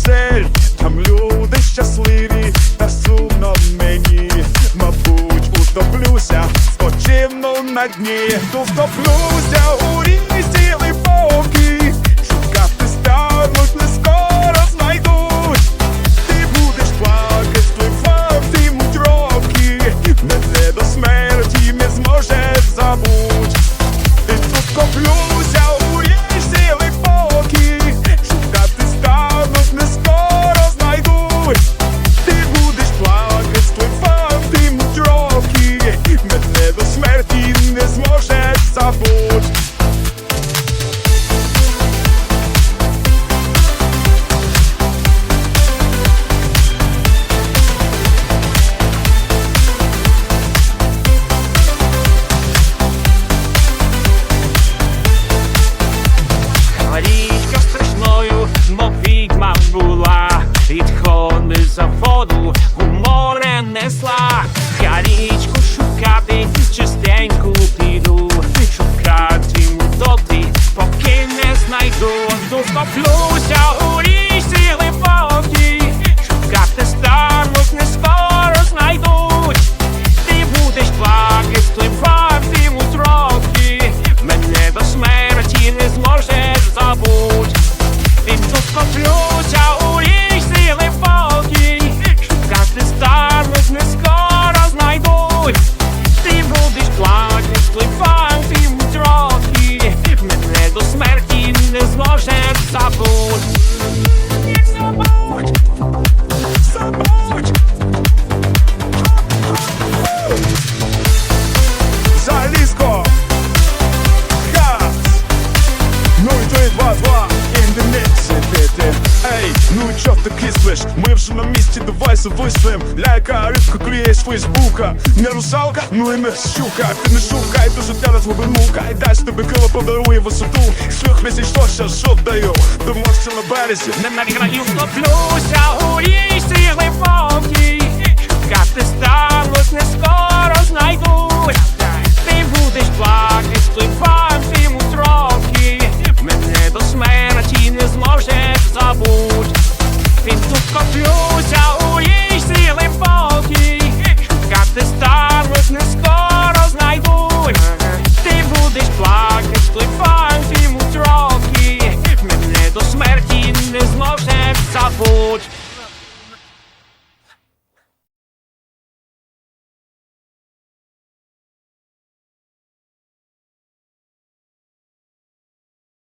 карусель, там люди щасливі, та сумно мені, мабуть, утоплюся, спочивну на дні, тут втоплюся у різні сіли повки. За воду у море несла. Я річку шукати, чистеньку піду, шукатиму доти, поки не знайду. Достоплюся у річці глибокій, шукати стануть, не скоро знайдуть. Ти будеш плакати, спливатимуть роки, мене до смерті не зможеш забуть. Він тут І ти кислиш? Ми вже на місці, давай завислим Ляйка, рибка клієш фейсбука. Не русалка, ну і не щука. Ти не шукай, дуже тебе мука І дасть тобі крила подарує висоту. Слюх місяць, що ще жов даю? Домовся на березі. Не навіграю, топлюся, у річці глибокій. Шукати Forge.